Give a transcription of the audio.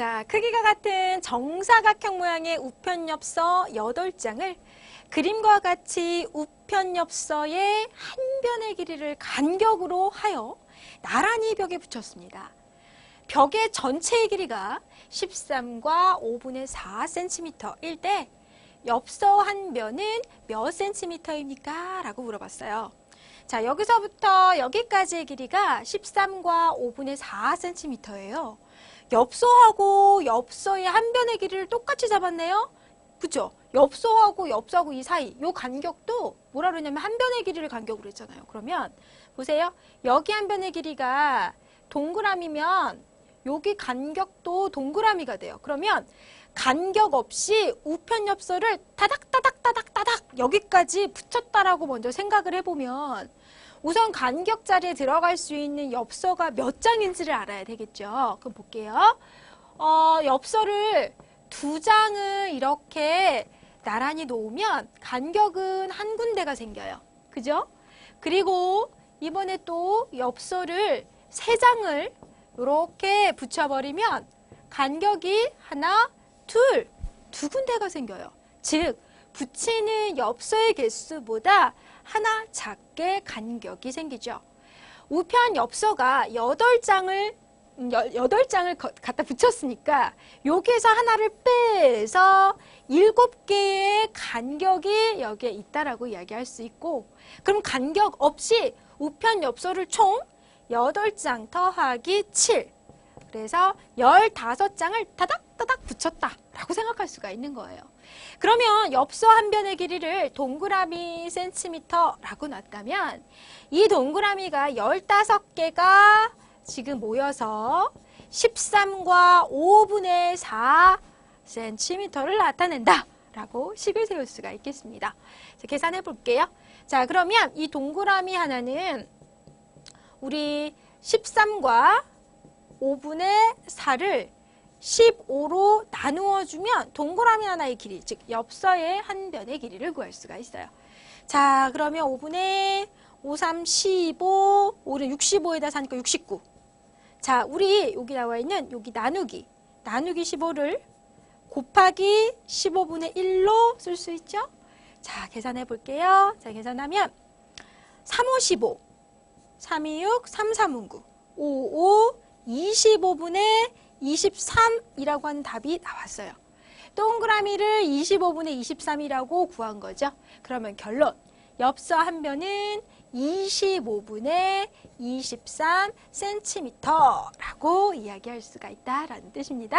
자, 크기가 같은 정사각형 모양의 우편엽서 8장을 그림과 같이 우편엽서의 한 변의 길이를 간격으로 하여 나란히 벽에 붙였습니다. 벽의 전체의 길이가 13과 5분의 4cm일 때 엽서 한 면은 몇 cm입니까? 라고 물어봤어요. 자, 여기서부터 여기까지의 길이가 13과 5분의 4cm예요. 엽서하고 엽서의 한 변의 길이를 똑같이 잡았네요. 그죠? 엽서하고 엽서하고 이 사이 요 간격도 뭐라 그러냐면 한 변의 길이를 간격으로 했잖아요. 그러면 보세요. 여기 한 변의 길이가 동그라미면 여기 간격도 동그라미가 돼요. 그러면 간격 없이 우편 엽서를 따닥따닥따닥따닥 여기까지 붙였다라고 먼저 생각을 해보면 우선 간격 자리에 들어갈 수 있는 엽서가 몇 장인지를 알아야 되겠죠. 그럼 볼게요. 어, 엽서를 두 장을 이렇게 나란히 놓으면 간격은 한 군데가 생겨요. 그죠? 그리고 이번에 또 엽서를 세 장을 이렇게 붙여버리면 간격이 하나, 둘, 두 군데가 생겨요. 즉, 붙이는 엽서의 개수보다 하나 작게 간격이 생기죠. 우편 엽서가 여덟 장을 음, 갖다 붙였으니까 여기에서 하나를 빼서 일곱 개의 간격이 여기에 있다라고 이야기할 수 있고 그럼 간격 없이 우편 엽서를 총 여덟 장 더하기 칠 그래서 열다섯 장을 따닥따닥 붙였다라고 생각할 수가 있는 거예요. 그러면 엽서 한 변의 길이를 동그라미 센티미터라고 놨다면 이 동그라미가 15개가 지금 모여서 13과 5분의 4 센티미터를 나타낸다. 라고 식을 세울 수가 있겠습니다. 자, 계산해 볼게요. 자, 그러면 이 동그라미 하나는 우리 13과 5분의 4를 15로 나누어 주면 동그라미 하나의 길이, 즉 엽서의 한 변의 길이를 구할 수가 있어요. 자, 그러면 5분의 5, 3, 15, 5는 65에다 사니까 69. 자, 우리 여기 나와 있는 여기 나누기, 나누기 15를 곱하기 15분의 1로 쓸 수 있죠? 자, 계산해 볼게요. 자, 계산하면 3, 5, 15, 3, 2, 6, 3, 3, 5, 9, 5, 5, 25분의 23이라고 하는 답이 나왔어요. 동그라미를 25분의 23이라고 구한 거죠. 그러면 결론. 엽서 한 변은 25분의 23cm라고 이야기할 수가 있다라는 뜻입니다.